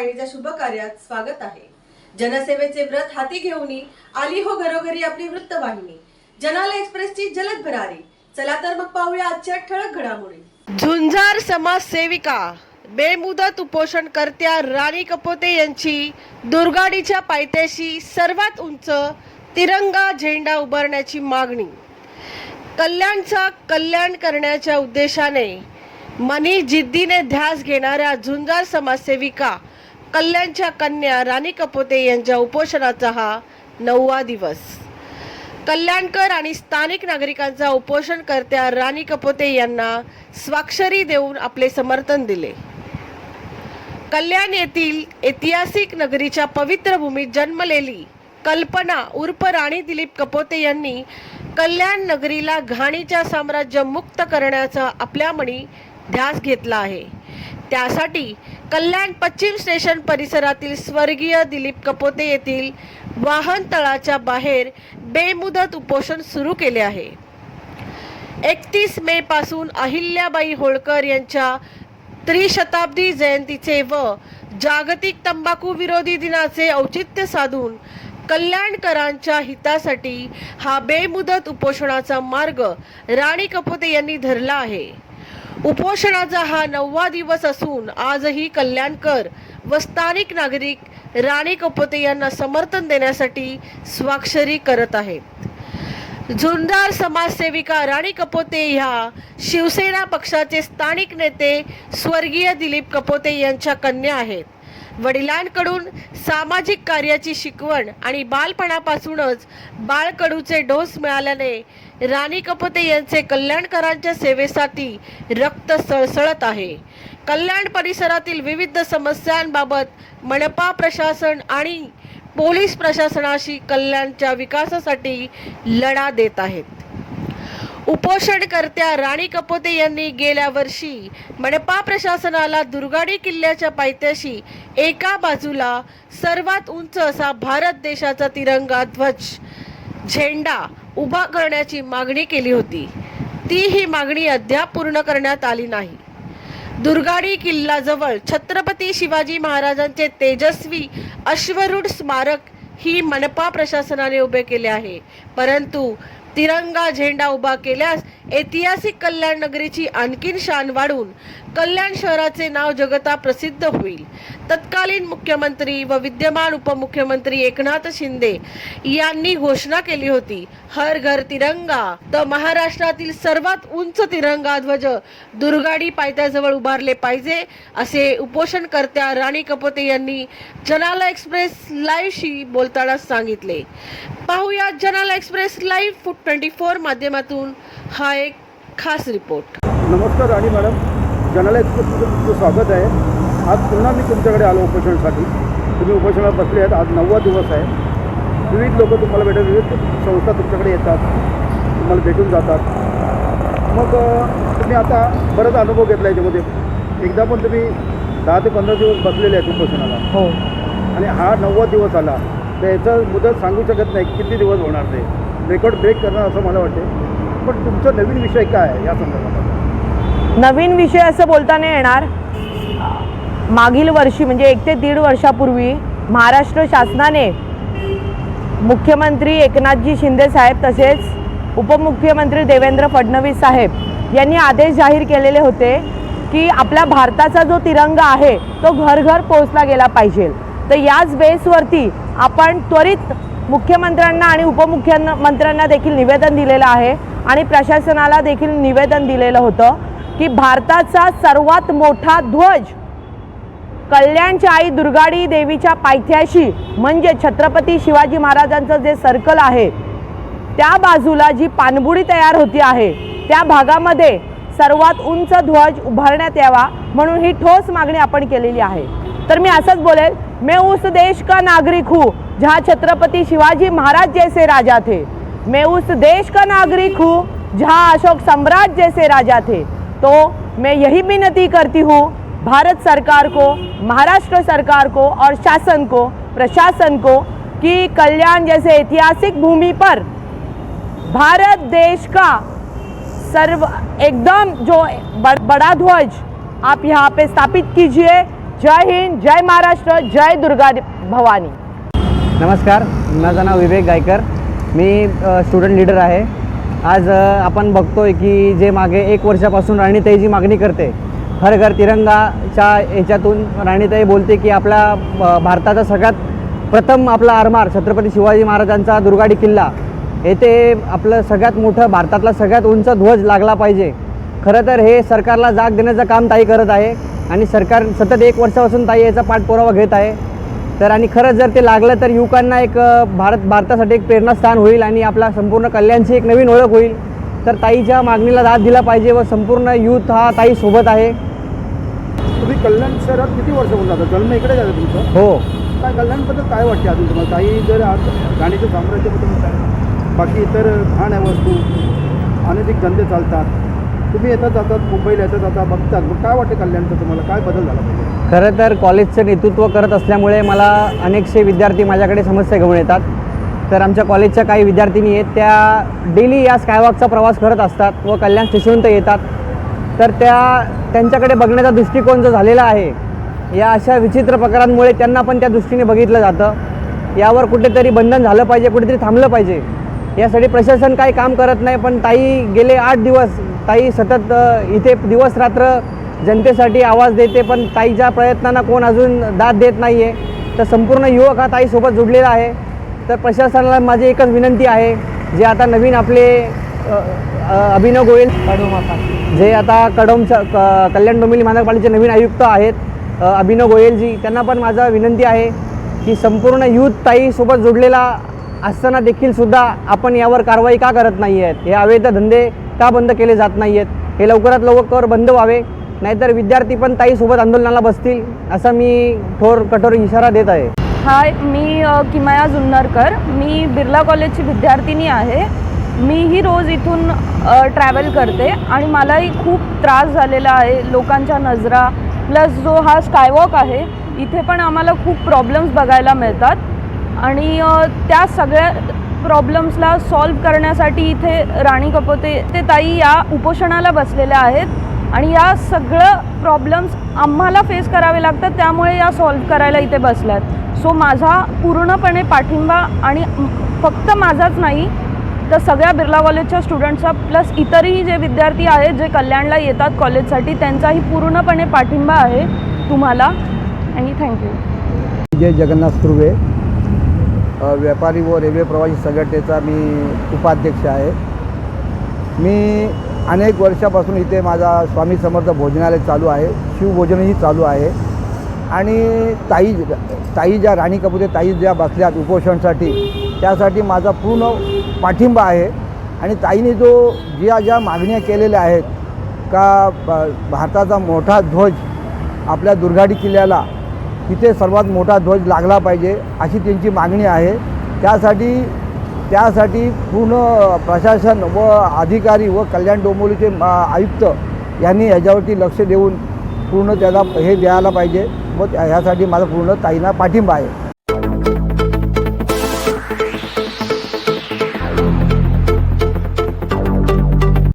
वाहिनीच्या शुभ कार्यात स्वागत आहे. जनसेवेचे व्रत हाती घेऊन आली हो घरोघरी आपली वृत्तवाहिनी जनाला एक्सप्रेसची जलद भरारी. चला तर मग पाहूया आजच्या ठळक घडामोडी. झुंजार समाजसेविका बेमुदत उपोषण करत्या राणी कपोते यांची दुर्गाडीच्या पायथ्याशी सर्वात उंच तिरंगा झेंडा उभारण्याची मागणी. कल्याणचा कल्याण करण्याच्या उद्देशाने मनी जिद्दीने ध्यास घेणाऱ्या झुंजार समाजसेविका कल्याणच्या कन्या राणी कपोते यांच्या उपोषणाचा हा नववा दिवस. कल्याणकर आणि स्थानिक नागरिकांचा उपोषणकर्त्या राणी कपोते यांना स्वाक्षरी देऊन आपले समर्थन दिले. कल्याण येथील ऐतिहासिक नगरीच्या पवित्र भूमीत जन्मलेली कल्पना उर्फ राणी दिलीप कपोते यांनी कल्याण नगरीला घाणीच्या साम्राज्य मुक्त करण्याचा आपल्या मणी ध्यास घेतला आहे. त्यासाठी कल्याण पश्चिम स्टेशन परिसरातील स्वर्गीय दिलीप कपोते येथील वाहन तळाच्या बाहेर बेमुदत उपोषण सुरू केले आहे. एकतीस मे पासून अहिल्याबाई होळकर यांच्या त्रिशताब्दी जयंतीचे व जागतिक तंबाखू विरोधी दिनाचे औचित्य साधून कल्याणकरांच्या हितासाठी हा बेमुदत उपोषणाचा मार्ग राणी कपोते यांनी धरला आहे. उपोषणाचा हा नववा दिवस असून आजही कल्याणकर व स्थानिक नागरिक राणी कपोते यांना समर्थन देण्यासाठी स्वाक्षरी करत आहेत. झुंजार समाजसेविका राणी कपोते ह्या शिवसेना पक्षाचे स्थानिक नेते स्वर्गीय दिलीप कपोते यांच्या कन्या आहेत. वडिलांकडून सामाजिक कार्याची शिकवण आणि बालपणापासूनच बाळकडूचे डोस मिळाल्याने राणी कपते यांचे कल्याणकरांच्या सेवेसाठी रक्त सळसळत आहे. कल्याण परिसरातील विविध समस्यांबाबत मनपा प्रशासन आणि पोलीस प्रशासनाशी कल्याणच्या विकासासाठी लढा देत आहेत. उपोषणकर्त्या राणी कपोते यांनी गेल्या वर्षी मनपा प्रशासनाला दुर्गाडी किल्ल्याच्या पायथ्याशी एका बाजूला सर्वात उंच असा भारत देशाचा तिरंगा ध्वज झेंडा उभा करण्याची मागणी केली होती. ती ही मागणी अद्याप पूर्ण करण्यात आली नाही. दुर्गाडी किल्लाजवळ छत्रपती शिवाजी महाराजांचे तेजस्वी अश्वरूढ स्मारक ही मनपा प्रशासनाने उभे केले आहे. परंतु तिरंगा झेंडा उभा केल्यास ऐतिहासिक कल्याण नगरीची आणखीन शान वाढून कल्याण शहराचे नाव जगता प्रसिद्ध होईल. तत्कालीन मुख्यमंत्री व विद्यमान उपमुख्यमंत्री एकनाथ शिंदे यांनी घोषणा केली होती हर घर तिरंगा. तर महाराष्ट्रातील सर्वात उंच तिरंगा ध्वज दुर्गाडी पायथ्याजवळ उभारले पाहिजे असे उपोषणकर्त्या राणी कपोते यांनी जनाला एक्सप्रेस लाईव्हशी बोलताना सांगितले. पाहूया जनाला express live food twenty four माध्यमातून हा एक खास रिपोर्ट. नमस्कार राणी मॅडम. जनाला एक्सप्रेसचं तुमचं स्वागत आहे. आज पुन्हा मी तुमच्याकडे आलो उपोषणासाठी. तुम्ही उपोषणात बसले आहेत. आज नववा दिवस आहे. विविध लोक तुम्हाला भेटत विविध संस्था तुमच्याकडे येतात. तुम्हाला भेटून जातात. मग तुम्ही आता बराच अनुभव घेतला याच्यामध्ये. एकदा पण तुम्ही दहा ते पंधरा दिवस बसलेले आहेत उपोषणाला. हो. आणि हा नववा दिवस आला. तर याचं मुदत सांगू शकत नाही किती दिवस होणार ते. रेकॉर्ड ब्रेक करणार असं मला वाटते पण तुमचा नवीन विषय काय आहे या संदर्भात? नवीन विषय असं बोलता नाही येणार. मागील वर्षी म्हणजे एक ते दीड वर्षापूर्वी महाराष्ट्र शासनाने मुख्यमंत्री एकनाथजी शिंदे साहेब तसेच उपमुख्यमंत्री देवेंद्र फडणवीस साहेब यांनी आदेश जाहीर केलेले होते की आपल्या भारताचा जो तिरंगा आहे तो घर घर पोहोचला गेला पाहिजे. तर याच बेसवरती आपण त्वरित मुख्यमंत्र्यांना आणि उपमुख्यमंत्र्यांना देखील निवेदन दिलेलं आहे. आणि प्रशासनाला देखील निवेदन दिलेलं होतं की भारताचा सर्वात मोठा ध्वज कल्याणच्या आई दुर्गाडी देवीच्या पायथ्याशी म्हणजे छत्रपती शिवाजी महाराजांचं जे सर्कल आहे त्या बाजूला जी पाणबुडी तयार होती आहे त्या भागामध्ये सर्वात उंच ध्वज उभारण्यात यावा म्हणून ही ठोस मागणी आपण केलेली आहे. तर मी असंच बोलेल मैं उस देश का नागरिक हूँ जहाँ छत्रपति शिवाजी महाराज जैसे राजा थे. मैं उस देश का नागरिक हूँ, जहाँ अशोक सम्राट जैसे राजा थे। तो मैं यही विनती करती हूँ, भारत सरकार को, महाराष्ट्र सरकार को और शासन को, प्रशासन को, कि कल्याण जैसे ऐतिहासिक भूमि पर भारत देश का सर्व, एकदम जो बड़ा ध्वज आप यहाँ पे स्थापित कीजिए। जय हिंद, जय महाराष्ट्र, जय दुर्गा भवानी। नमस्कार, माझं नाव विवेक गायकर। मी स्टुडंट लीडर आहे. आज आपण बघतोय की जे मागे एक वर्षापासून राणीताई जी मागणी करते हर घर तिरंगाच्या याच्यातून राणीताई बोलते की आपल्या भारताचा सगळ्यात प्रथम आपला आरमार छत्रपती शिवाजी महाराजांचा दुर्गाडी किल्ला येथे आपलं सगळ्यात मोठं भारतातला सगळ्यात उंच ध्वज लागला पाहिजे. खरं तर हे सरकारला जाग देण्याचं काम ताई करत आहे आणि सरकार सतत एक वर्षापासून ताई याचा पाठपुरावा घेत आहे. तर आणि खरंच जर ते लागलं तर युवकांना एक भारत भारतासाठी एक प्रेरणास्थान होईल आणि आपला संपूर्ण कल्याणची एक नवीन ओळख होईल. तर ताईच्या मागणीला दाद दिला पाहिजे व संपूर्ण युथ हा ताई सोबत आहे. तुम्ही कल्याण शहरात किती वर्षापासून जाता जन्म इकडे झालं तुमचं? हो. काय कल्याणबद्दल काय वाटते अजून तुम्हाला? काही जर आज गाणीचं साम्राज्याबद्दल काय बाकी इतर खाण आहे वस्तू अनेक धंदे चालतात तुम्ही येतात जातात मुंबईला येतात जाता बघतात. मग काय वाटतं कल्याणचं तुम्हाला? काय बदल झाला पाहिजे? खरं तर कॉलेजचं नेतृत्व करत असल्यामुळे मला अनेकशे विद्यार्थी माझ्याकडे समस्या घेऊन येतात. तर आमच्या कॉलेजच्या काही विद्यार्थिनी आहेत त्या डेली या स्कायवॉकचा प्रवास करत असतात व कल्याण स्टेशनपर्यंत येतात. तर त्या त्यांच्याकडे बघण्याचा दृष्टिकोन जो झालेला आहे या अशा विचित्र प्रकारांमुळे त्यांना पण त्या दृष्टीने बघितलं जातं. यावर कुठेतरी बंधन झालं पाहिजे कुठेतरी थांबलं पाहिजे. यासाठी प्रशासन काही काम करत नाही पण ताई गेले आठ दिवस. ताई सतत इथे दिवस रात्र जनतेसाठी आवाज देते पण ताईच्या प्रयत्नांना कोण अजून दाद देत नाही आहे तर संपूर्ण युवक हा ताईसोबत जुडलेला आहे. तर प्रशासनाला माझी एकच विनंती आहे जे आता नवीन आपले अभिनव गोयल जे आता कडोमच्या क- कल्याण डोंबिवली महानगरपालिकेचे नवीन आयुक्त आहेत अभिनव गोयलजी त्यांना पण माझा विनंती आहे की संपूर्ण युथ ताईसोबत जोडलेला असताना देखील सुद्धा आपण यावर कारवाई का करत नाही आहेत हे अवैध धंदे का बंद केले जात नाही आहेत हे लवकरात लवकर बंद व्हावे. नाहीतर विद्यार्थी पण ताईसोबत आंदोलनाला बसतील असा मी ठोर कठोर इशारा देत आहे. हाय मी किमाया जुन्नरकर. मी बिर्ला कॉलेजची विद्यार्थिनी आहे. मीही रोज इथून ट्रॅव्हल करते आणि मलाही खूप त्रास झालेला आहे लोकांच्या नजरा. प्लस जो हा स्कायवॉक आहे इथे पण आम्हाला खूप प्रॉब्लेम्स बघायला मिळतात. आणि त्या सगळ्या प्रॉब्लेम्सला सॉल्व करण्यासाठी इथे राणी कपोते ते ताई या उपोषणाला बसलेल्या आहेत. आणि या सगळं प्रॉब्लेम्स आम्हाला फेस करावे लागतात त्यामुळे या सॉल्व करायला इथे बसल्यात. सो माझा पूर्णपणे पाठिंबा आणि फक्त माझाच नाही तर सगळ्या बिर्ला कॉलेजच्या स्टुडंट्सचा प्लस इतरही जे विद्यार्थी आहेत जे कल्याणला येतात कॉलेजसाठी त्यांचाही पूर्णपणे पाठिंबा आहे तुम्हाला. आणि थँक्यू जय जगन्नाथ सुर्वे व्यापारी व रेल्वे प्रवासी संघटनेचा मी उपाध्यक्ष आहे. मी अनेक वर्षापासून इथे माझा स्वामी समर्थ भोजनालय चालू आहे. शिवभोजनही चालू आहे. आणि ताई ताई ज्या राणी कपूर ताई ज्या बसल्यात उपोषणासाठी त्यासाठी माझा पूर्ण पाठिंबा आहे. आणि ताईने जो ज्या ज्या मागण्या केलेल्या आहेत का ब- भारताचा मोठा ध्वज आपल्या दुर्गाडी किल्ल्याला तिथे सर्वात मोठा ध्वज लागला पाहिजे अशी त्यांची मागणी आहे. त्यासाठी त्यासाठी पूर्ण प्रशासन व अधिकारी व कल्याण डोंबिवलीचे आयुक्त यांनी ह्याच्यावरती लक्ष देऊन पूर्ण त्याला हे द्यायला पाहिजे व त्या- ह्यासाठी माझा पूर्ण ताईंना पाठिंबा आहे.